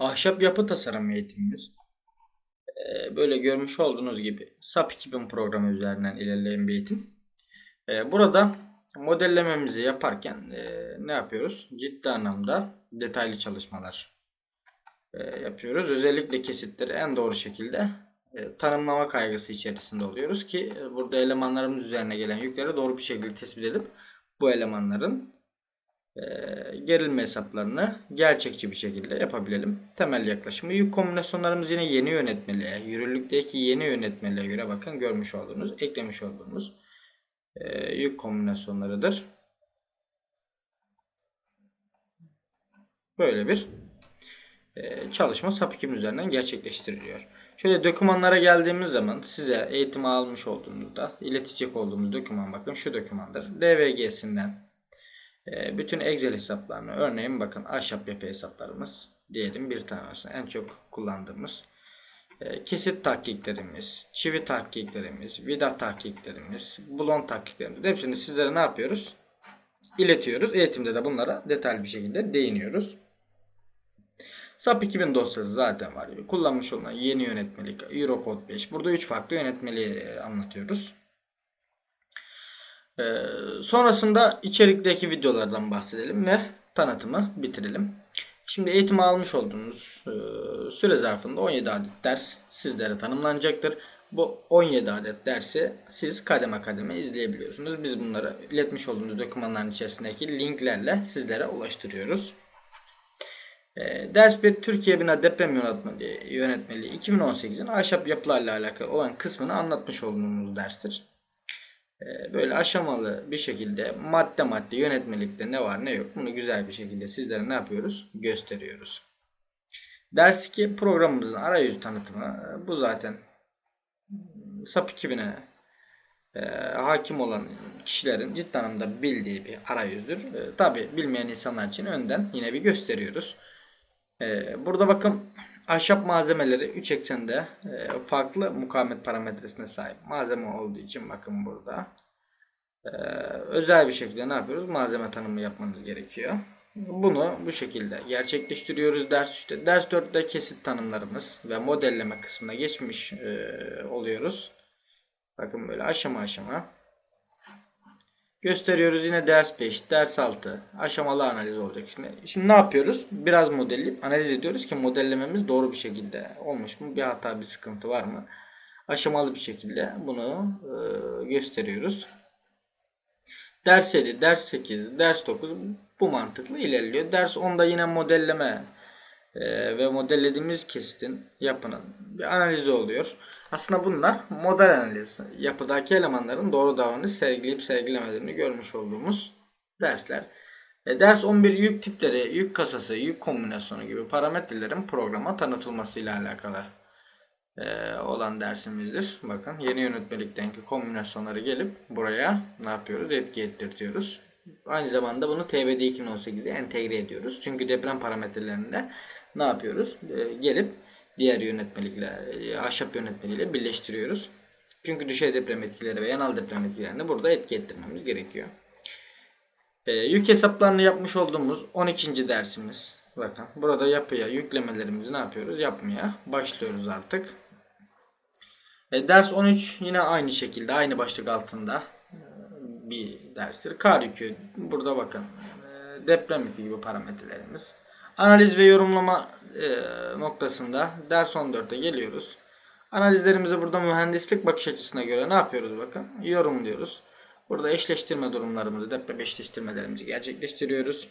ahşap yapı tasarım eğitimimiz. Ee, Böyle görmüş olduğunuz gibi SAP 2000 programı üzerinden ilerleyen bir eğitim. Ee, Burada modellememizi yaparken e, ne yapıyoruz? Ciddi anlamda detaylı çalışmalar e, yapıyoruz. Özellikle kesitleri en doğru şekilde e, tanımlama kaygısı içerisinde oluyoruz ki e, burada elemanlarımız üzerine gelen yükleri doğru bir şekilde tespit edip bu elemanların e, gerilme hesaplarını gerçekçi bir şekilde yapabilelim. Temel yaklaşımı yük kombinasyonlarımız yine yeni yönetmeliğe, yürürlükteki yeni yönetmeliğe göre bakın görmüş olduğunuz, eklemiş olduğumuz e, yük kombinasyonlarıdır. Böyle bir e, çalışma SAP 2 üzerinden gerçekleştiriliyor. Şöyle dokümanlara geldiğimiz zaman size eğitim almış olduğunuzda iletecek olduğumuz doküman bakın şu dokümandır. DVG'sinden e, bütün Excel hesaplarını örneğin bakın ahşap yapı hesaplarımız diyelim bir tane olsun en çok kullandığımız e, kesit tahkiklerimiz, çivi tahkiklerimiz, vida tahkiklerimiz, bulon tahkiklerimiz hepsini sizlere ne yapıyoruz? İletiyoruz. Eğitimde de bunlara detaylı bir şekilde değiniyoruz. SAP 2000 dosyası zaten var. Kullanmış olunan yeni yönetmelik Eurocode 5. Burada 3 farklı yönetmeliği e, anlatıyoruz. Ee, sonrasında içerikteki videolardan bahsedelim ve tanıtımı bitirelim. Şimdi eğitimi almış olduğunuz e, süre zarfında 17 adet ders sizlere tanımlanacaktır. Bu 17 adet dersi siz kademe kademe izleyebiliyorsunuz. Biz bunları iletmiş olduğumuz dokümanların içerisindeki linklerle sizlere ulaştırıyoruz. E, ders 1 Türkiye Bina Deprem Yönetmeliği, Yönetmeliği 2018'in ahşap yapılarla alakalı olan kısmını anlatmış olduğumuz derstir. E, böyle aşamalı bir şekilde madde madde yönetmelikte ne var ne yok bunu güzel bir şekilde sizlere ne yapıyoruz? Gösteriyoruz. Ders 2 programımızın arayüz tanıtımı. Bu zaten SAP 2000'e e, hakim olan kişilerin ciddi anlamda bildiği bir arayüzdür. E, Tabi bilmeyen insanlar için önden yine bir gösteriyoruz. E, burada bakın ahşap malzemeleri 3 eksende e, farklı mukavemet parametresine sahip malzeme olduğu için bakın burada e, özel bir şekilde ne yapıyoruz? Malzeme tanımı yapmanız gerekiyor. Bunu bu şekilde gerçekleştiriyoruz ders 3'te. Ders 4'te kesit tanımlarımız ve modelleme kısmına geçmiş e, oluyoruz. Bakın böyle aşama aşama gösteriyoruz. Yine ders 5, ders 6 aşamalı analiz olacak. Şimdi, şimdi ne yapıyoruz? Biraz modelleyip analiz ediyoruz ki modellememiz doğru bir şekilde olmuş mu? Bir hata, bir sıkıntı var mı? Aşamalı bir şekilde bunu e, gösteriyoruz. Ders 7, ders 8, ders 9 bu mantıklı ilerliyor. Ders 10'da yine modelleme e, ve modellediğimiz kesitin yapının bir analizi oluyor. Aslında bunlar model analizi. Yapıdaki elemanların doğru davranış sergileyip sergilemediğini görmüş olduğumuz dersler. E, ders 11 yük tipleri, yük kasası, yük kombinasyonu gibi parametrelerin programa tanıtılmasıyla alakalı e, olan dersimizdir. Bakın yeni yönetmeliktenki kombinasyonları gelip buraya ne yapıyoruz? Etki ettirtiyoruz. Aynı zamanda bunu TVD 2018'e entegre ediyoruz. Çünkü deprem parametrelerinde ne yapıyoruz? E, gelip diğer yönetmelikle, e, ahşap yönetmeliğiyle birleştiriyoruz. Çünkü düşey deprem etkileri ve yanal deprem etkilerini burada etki ettirmemiz gerekiyor. E, yük hesaplarını yapmış olduğumuz 12. dersimiz. Bakın burada yapıya yüklemelerimizi ne yapıyoruz? Yapmaya başlıyoruz artık. E, ders 13 yine aynı şekilde aynı başlık altında e, bir derstir. Kar yükü burada bakın e, deprem yükü gibi parametrelerimiz. Analiz ve yorumlama e, noktasında ders 14'e geliyoruz. Analizlerimizi burada mühendislik bakış açısına göre ne yapıyoruz bakın? Yorumluyoruz. Burada eşleştirme durumlarımızı, deprem eşleştirmelerimizi gerçekleştiriyoruz.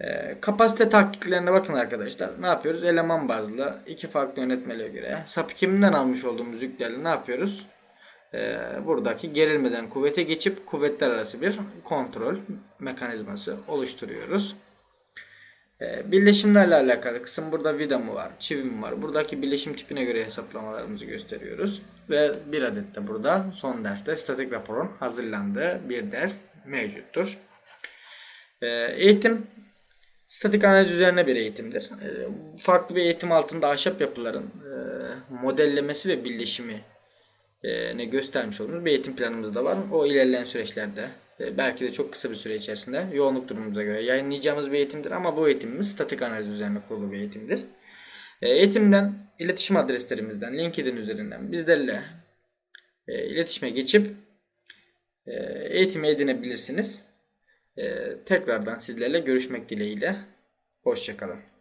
E, kapasite tahkiklerine bakın arkadaşlar. Ne yapıyoruz? Eleman bazlı iki farklı yönetmeliğe göre SAP kimden almış olduğumuz yüklerle ne yapıyoruz? E, buradaki gerilmeden kuvvete geçip kuvvetler arası bir kontrol mekanizması oluştururuyoruz. Ee, birleşimlerle alakalı kısım burada vida mı var, çivi mi var? Buradaki birleşim tipine göre hesaplamalarımızı gösteriyoruz. Ve bir adet de burada son derste statik raporun hazırlandığı bir ders mevcuttur. Ee, eğitim statik analiz üzerine bir eğitimdir. Ee, farklı bir eğitim altında ahşap yapıların e, modellemesi ve birleşimi e, ne göstermiş olduğumuz bir eğitim planımız da var. O ilerleyen süreçlerde belki de çok kısa bir süre içerisinde yoğunluk durumumuza göre yayınlayacağımız bir eğitimdir ama bu eğitimimiz statik analiz üzerine kurulu bir eğitimdir. E, Eğitimden, iletişim adreslerimizden, LinkedIn üzerinden bizlerle e, iletişime geçip e, eğitimi edinebilirsiniz. E, tekrardan sizlerle görüşmek dileğiyle. Hoşçakalın.